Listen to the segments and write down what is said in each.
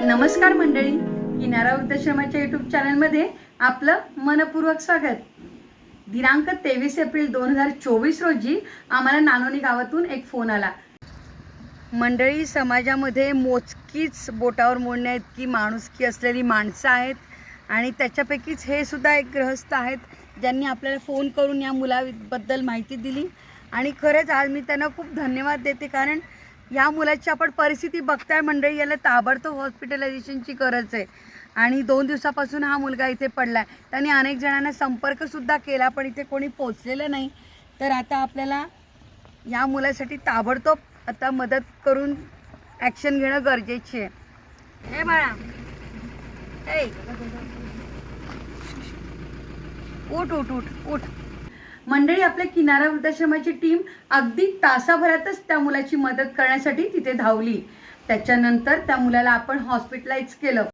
नमस्कार मंडळी. किनारा वृद्धाश्रमाच्या युट्यूब चॅनलमध्ये आपलं मनपूर्वक स्वागत. दिनांक तेवीस एप्रिल दोन हजार चोवीस रोजी आम्हाला नानोनी गावातून एक फोन आला. मंडळी समाजामध्ये मोजकीच बोटावर मोडण्या इतकी माणुसकी असलेली माणसं आहेत आणि त्याच्यापैकीच हे सुद्धा एक ग्रहस्थ आहेत ज्यांनी आपल्याला फोन करून या मुलाबद्दल माहिती दिली. आणि खरंच आज मी त्यांना खूप धन्यवाद देते कारण या मुलाची आपण परिस्थिती बघताय मंडळी याला ताबडतोब हॉस्पिटलायझेशनची गरज आहे. आणि दोन दिवसापासून हा मुलगा इथे पडला आहे त्यांनी अनेक जणांना संपर्कसुद्धा केला पण इथे कोणी पोचलेलं नाही. तर आता आपल्याला या मुलासाठी ताबडतोब आता मदत करून ॲक्शन घेणं गरजेचे आहे. हे बाळा. हे. उठ उठ उठ उठ. मंडळी आपल्या किनारा वृद्धाश्रमाची टीम अगदी तासाभरातच त्या मुलाची मदत करण्यासाठी तिथे धावली. त्याच्यानंतर त्या मुलाला आपण हॉस्पिटलाइज केलं.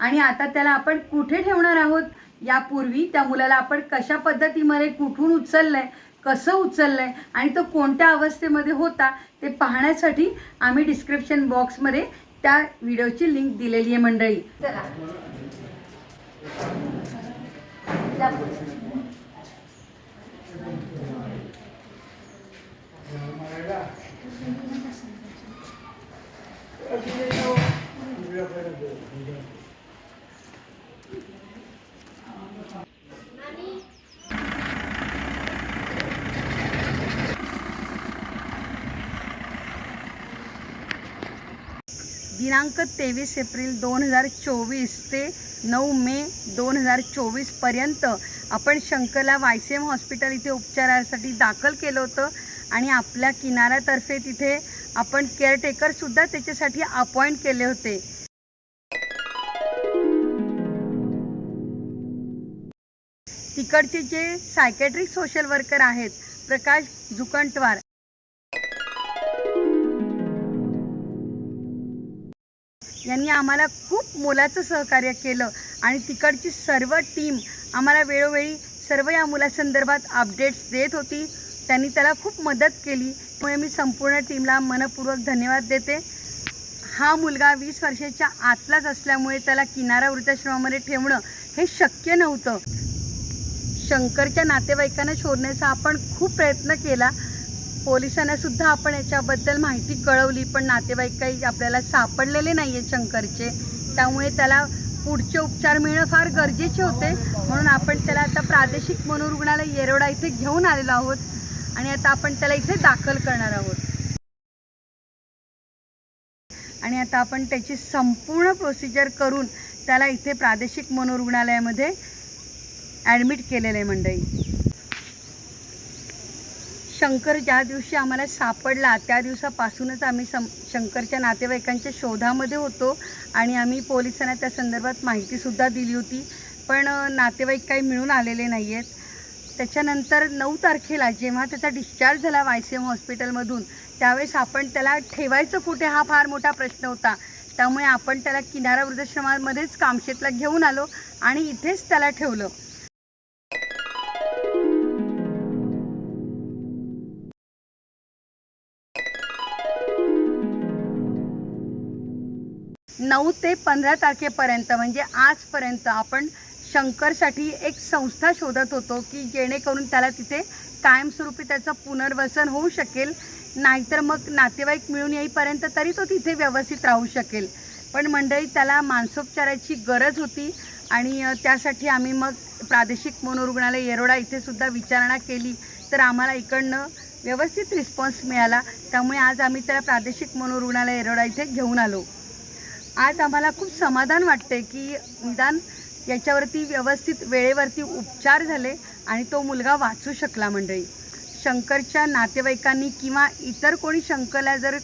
आणि आता त्याला आपण कुठे ठेवणार आहोत? यापूर्वी त्या मुलाला आपण कशा पद्धतीमध्ये कुठून उचललंय कसं उचललंय आणि तो कोणत्या अवस्थेमध्ये होता ते पाहण्यासाठी आम्ही डिस्क्रिप्शन बॉक्समध्ये त्या व्हिडिओची लिंक दिलेली आहे मंडळी. दिनांक तेवीस एप्रिल दोन हजार चोवीस ते नऊ मे दोन हजार चोवीसपर्यंत आपण शंकरला वायसीएम हॉस्पिटल इथे उपचारासाठी दाखल केलं होतं. आणि आपल्या किनाऱ्यातर्फे तिथे आपण केअरटेकरसुद्धा त्याच्यासाठी अपॉइंट केले होते. तिकडचे जे सायकॅट्रिक सोशल वर्कर आहेत प्रकाश जुकंटवार यांनी आम्हाला खूप मोलाचं सहकार्य केलं आणि तिकडची सर्व टीम आम्हाला वेळोवेळी सर्व या मुलासंदर्भात अपडेट्स देत होती. त्यांनी त्याला खूप मदत केली. त्यामुळे मी संपूर्ण टीमला मनपूर्वक धन्यवाद देते. हा मुलगा वीस वर्षाच्या आतलाच असल्यामुळे त्याला किनारा वृद्धाश्रमामध्ये ठेवणं हे शक्य नव्हतं. शंकरच्या नातेवाईकांना शोधण्याचा आपण खूप प्रयत्न केला. पोलिसांना सुद्धा आपण याच्याबद्दल माहिती कळवली पण नातेवाईक काही आपल्याला सापडलेले नाही आहेत शंकरचे. त्यामुळे त्याला पुढचे उपचार मिळणं फार गरजेचे होते. म्हणून आपण त्याला आता प्रादेशिक मनोरुग्णालय येरोडा इथे घेऊन आलेलो आहोत आणि आता आपण त्याला इथे दाखल करणार आहोत. आणि आता आपण त्याची संपूर्ण प्रोसिजर करून त्याला इथे प्रादेशिक मनोरुग्णालयामध्ये ॲडमिट केलेलं आहे मंडळी. शंकर ज्या दिवशी आम्हाला सापडला त्या दिवसापासूनच आम्ही सं शंकरच्या नातेवाईकांच्या शोधामध्ये होतो आणि आम्ही पोलिसांना त्या संदर्भात माहितीसुद्धा दिली होती. पण नातेवाईक काही मिळून आलेले नाही आहेत त्याच्यानंतर नऊ तारखेला जेव्हा त्याचा डिस्चार्ज झाला वाय सी एम हॉस्पिटलमधून त्यावेळेस आपण त्याला ठेवायचं कुठे हा फार मोठा प्रश्न होता. त्यामुळे आपण त्याला किनारा वृद्धाश्रमामध्येच कामशेतला घेऊन आलो आणि इथेच त्याला ठेवलं. नऊ ते पंधरा तारखेपर्यंत म्हणजे आजपर्यंत आपण शंकरसाठी एक संस्था शोधत होतो की जेणेकरून त्याला तिथे कायमस्वरूपी त्याचं पुनर्वसन होऊ शकेल. नाहीतर मग नातेवाईक मिळून येईपर्यंत तरी तो तिथे व्यवस्थित राहू शकेल. पण मंडळी त्याला मानसोपचाराची गरज होती आणि त्यासाठी आम्ही मग प्रादेशिक मनोरुग्णालय येरोडा इथे सुद्धा विचारणा केली. तर आम्हाला इकडनं व्यवस्थित रिस्पॉन्स मिळाला. त्यामुळे आज आम्ही त्याला प्रादेशिक मनोरुग्णालय येरोडा इथे घेऊन आलो. आज आम्हाला खूप समाधान वाटते की निदान याच्यावरती व्यवस्थित वेळेवरती उपचार झाले आणि तो मुलगा वाचू शकला मंडळी. शंकरच्या नातेवाईकांनी किंवा इतर कोणी शंकरला जर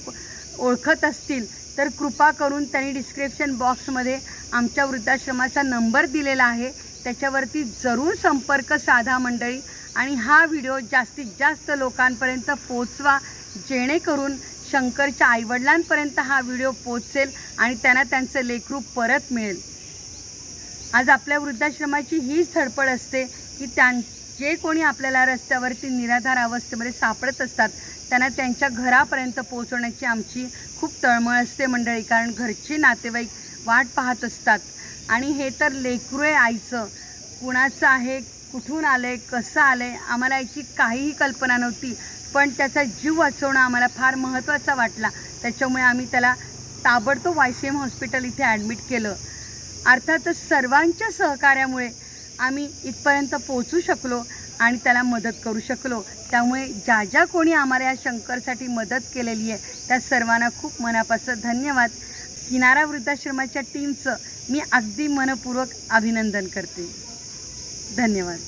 ओळखत असतील तर कृपा करून त्यांनी डिस्क्रिप्शन बॉक्समध्ये आमच्या वृद्धाश्रमाचा नंबर दिलेला आहे. त्याच्यावरती जरूर संपर्क साधा मंडळी आणि हा व्हिडिओ जास्तीत जास्त लोकांपर्यंत पोचवा जेणेकरून शंकरच्या आईवडिलांपर्यंत हा व्हिडिओ पोचेल आणि त्यांना त्यांचं लेखरू परत मिळेल. आज आपल्या वृद्धाश्रमाची हीच धडपड असते की त्यां जे कोणी आपल्याला रस्त्यावरती निराधार अवस्थेमध्ये सापडत असतात त्यांना त्यांच्या घरापर्यंत पोहोचवण्याची आमची खूप तळमळ असते मंडळी कारण घरचे नातेवाईक वाट पाहत असतात. आणि हे तर लेकरू आहे आईचं. कुणाचं आहे कुठून आलं आहे कसं आलं आहे आम्हाला याची काहीही कल्पना नव्हती. पण त्याचा जीव वाचवणं आम्हाला फार महत्त्वाचा वाटला. त्याच्यामुळे आम्ही त्याला ताबडतोब वाय सी एम हॉस्पिटल इथे ॲडमिट केलं. अर्थातच सर्वांच्या सहकार्यामुळे आम्ही इथपर्यंत पोहोचू शकलो आणि त्याला मदत करू शकलो. त्यामुळे ज्या ज्या कोणी आम्हाला या शंकरसाठी मदत केलेली आहे त्या सर्वांना खूप मनापासून धन्यवाद. किनारा वृद्धाश्रमाच्या टीमचं मी अगदी मनपूर्वक अभिनंदन करते. धन्यवाद.